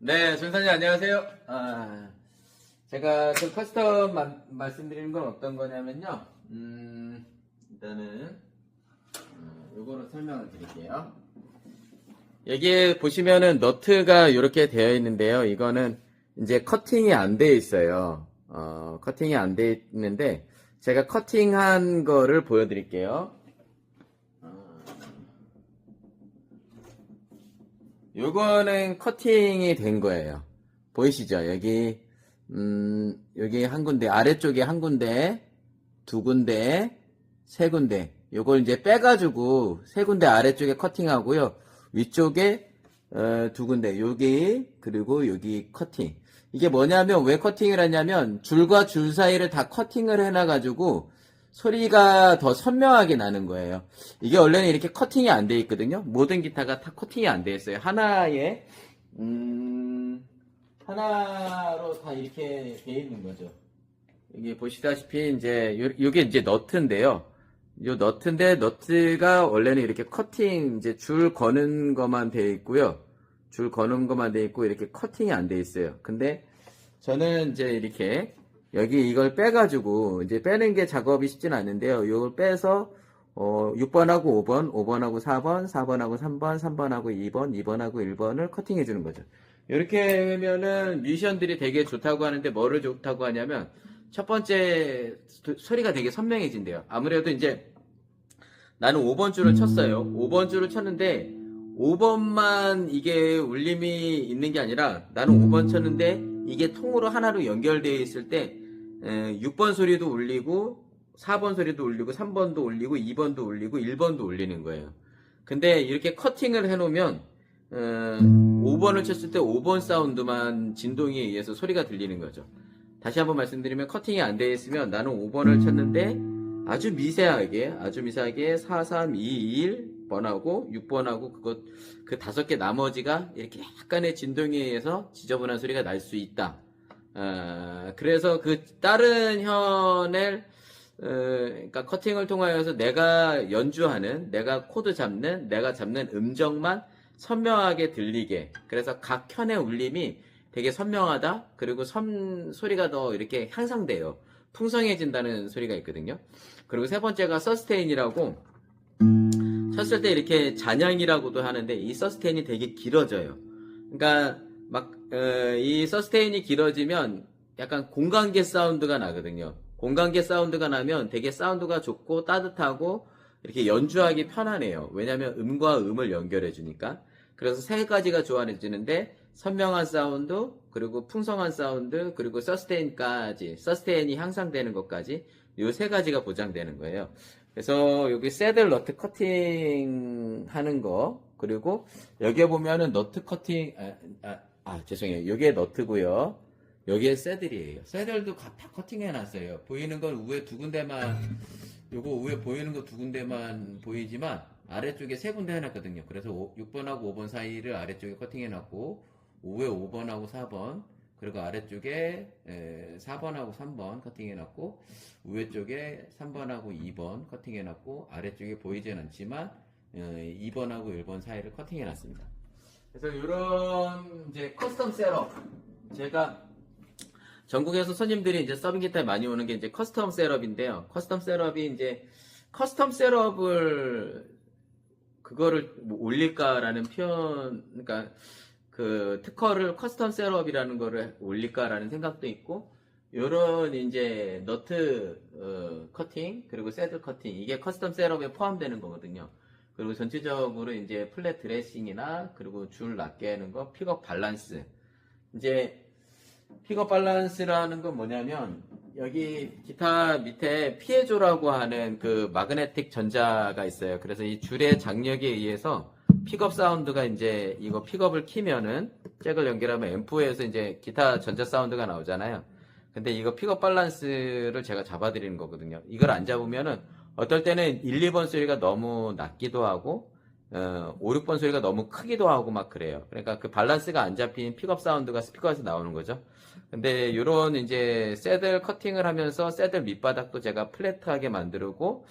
네, 전사님 안녕하세요. 아, 제가 그 커스텀 마- 말씀드리는 건 어떤 거냐면요. 음, 일단은 어, 요거로 설명을 드릴게요. 여기에 보시면은 너트가 이렇게 되어 있는데요. 이거는 이제 커팅이 안 되어 있어요. 어, 커팅이 안 되어 있는데 제가 커팅한 거를 보여드릴게요. 요거는 커팅이 된 거예요. 보이시죠? 여기, 음, 여기 한 군데, 아래쪽에 한 군데, 두 군데, 세 군데. 요걸 이제 빼가지고 세 군데 아래쪽에 커팅하고요. 위쪽에, 어, 두 군데. 여기, 그리고 여기 커팅. 이게 뭐냐면 왜 커팅을 하냐면 줄과 줄 사이를 다 커팅을 해놔가지고 소리가 더 선명하게 나는 거예요. 이게 원래는 이렇게 커팅이 안 돼 있거든요. 모든 기타가 다 커팅이 안 돼 있어요. 하나에 음 하나로 다 이렇게 돼 있는 거죠. 여기 보시다시피 이제 요, 요게 이제 너트인데요. 요 너트인데 너트가 원래는 이렇게 커팅 이제 줄 거는 것만 돼 있고요. 줄 거는 것만 돼 있고 이렇게 커팅이 안 돼 있어요. 근데 저는 이제 이렇게 여기 이걸 빼가지고 이제 빼는 게 작업이 쉽진 않은데요. 이걸 빼서 어, 6번하고 5번, 5번하고 4번, 4번하고 3번, 3번하고 2번, 2번하고 1번을 커팅해 주는 거죠. 이렇게 하면은 뮤지션들이 되게 좋다고 하는데 뭐를 좋다고 하냐면 첫 번째 소- 소리가 되게 선명해진대요. 아무래도 이제 나는 5번 줄을 쳤어요. 5번 줄을 쳤는데 5번만 이게 울림이 있는 게 아니라 나는 5번 쳤는데 이게 통으로 하나로 연결되어 있을 때 에, 6번 소리도 울리고 4번 소리도 울리고 3번도 울리고 2번도 울리고 1번도 울리는 거예요. 근데 이렇게 커팅을 해놓으면 어, 5번을 쳤을 때 5번 사운드만 진동에 의해서 소리가 들리는 거죠. 다시 한번 말씀드리면 커팅이 안 되어 있으면 나는 5번을 쳤는데 아주 미세하게 아주 미세하게 4, 3, 2, 1 번하고 6번하고 그것 그 다섯 개 나머지가 이렇게 약간의 진동에 의해서 지저분한 소리가 날 수 있다. 어, 그래서 그 다른 현을 어, 그러니까 커팅을 통하여서 내가 연주하는, 내가 코드 잡는, 내가 잡는 음정만 선명하게 들리게. 그래서 각 현의 울림이 되게 선명하다. 그리고 선 소리가 더 이렇게 향상돼요. 풍성해진다는 소리가 있거든요. 그리고 세 번째가 서스테인이라고 쳤을 때 이렇게 잔향이라고도 하는데 이 서스테인이 되게 길어져요. 그러니까 막이 서스테인이 길어지면 약간 공간계 사운드가 나거든요. 공간계 사운드가 나면 되게 사운드가 좋고 따뜻하고 이렇게 연주하기 편하네요. 왜냐하면 음과 음을 연결해 주니까. 그래서 세 가지가 좋아지는데 선명한 사운드, 그리고 풍성한 사운드, 그리고 서스테인까지, 서스테인이 향상되는 것까지 이 세 가지가 보장되는 거예요. 그래서 여기 새들 너트 커팅 하는 거, 그리고 여기에 보면은 너트 커팅, 아, 아, 아, 죄송해요. 여기에 너트고요. 여기에 새들이에요. 새들도 다 커팅 해 놨어요. 보이는 건 위에 두 군데만, 요거 위에 보이는 거 두 군데만 보이지만 아래쪽에 세 군데 해놨거든요. 그래서 6번하고 5번 사이를 아래쪽에 커팅 해 놨고, 위에 5번하고 4번, 그리고 아래쪽에 에, 4번하고 3번 커팅해놨고 위에 쪽에 3번하고 2번 커팅해놨고 아래쪽에 보이진 않지만 어, 2번하고 1번 사이를 커팅해놨습니다. 그래서 이런 이제 커스텀 셋업 제가 전국에서 손님들이 이제 서빙 기타에 많이 오는 게 이제 커스텀 셋업인데요. 커스텀 셋업이 이제 커스텀 셋업을 그거를 뭐 올릴까라는 표현, 그러니까 그 특허를 커스텀 셋업이라는 거를 올릴까라는 생각도 있고 요런 이제 너트 어, 커팅 그리고 새들 커팅 이게 커스텀 셋업에 포함되는 거거든요. 그리고 전체적으로 이제 플랫 드레싱이나 그리고 줄 낮게 하는 거 픽업 밸런스 이제 픽업 밸런스라는 건 뭐냐면 여기 기타 밑에 피에조라고 하는 그 마그네틱 전자가 있어요. 그래서 이 줄의 장력에 의해서 픽업 사운드가 이제 이거 픽업을 키면은 잭을 연결하면 앰프에서 이제 기타 전자 사운드가 나오잖아요. 근데 이거 픽업 밸런스를 제가 잡아드리는 거거든요. 이걸 안 잡으면은 어떨 때는 1, 2번 소리가 너무 낮기도 하고 어, 5, 6번 소리가 너무 크기도 하고 막 그래요. 그러니까 그 밸런스가 안 잡힌 픽업 사운드가 스피커에서 나오는 거죠. 근데 요런 이제 새들 커팅을 하면서 새들 밑바닥도 제가 플랫하게 만들고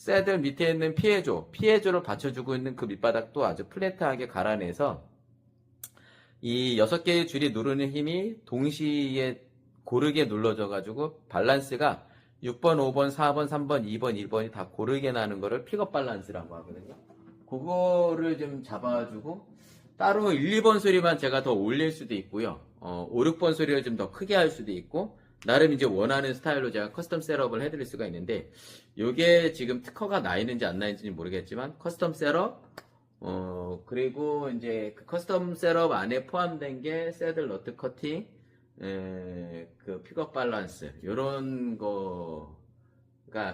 새들 밑에 있는 피해조, 피해조를 받쳐주고 있는 그 밑바닥도 아주 플랫하게 갈아내서 이 여섯 개의 줄이 누르는 힘이 동시에 고르게 눌러져 가지고 밸런스가 6번, 5번, 4번, 3번, 2번, 1번이 다 고르게 나는 거를 픽업 밸런스라고 하거든요. 그거를 좀 잡아주고 따로 1, 2번 소리만 제가 더 올릴 수도 있고요. 어, 5, 6번 소리를 좀 더 크게 할 수도 있고 나름 이제 원하는 스타일로 제가 커스텀 셋업을 해드릴 수가 있는데 요게 지금 특허가 나 있는지 안 나 있는지 모르겠지만 커스텀 셋업 어 그리고 이제 그 커스텀 셋업 안에 포함된 게 새들 너트 커팅 에, 그 픽업 밸런스 요런 거가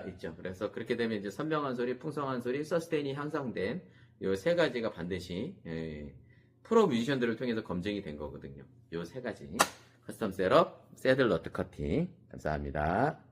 있죠. 그래서 그렇게 되면 이제 선명한 소리, 풍성한 소리, 서스테인이 향상된 요세 가지가 반드시 예, 프로 뮤지션들을 통해서 검증이 된 거거든요. 요세 가지. 커스텀 셋업, 새들 너트 커팅. 감사합니다.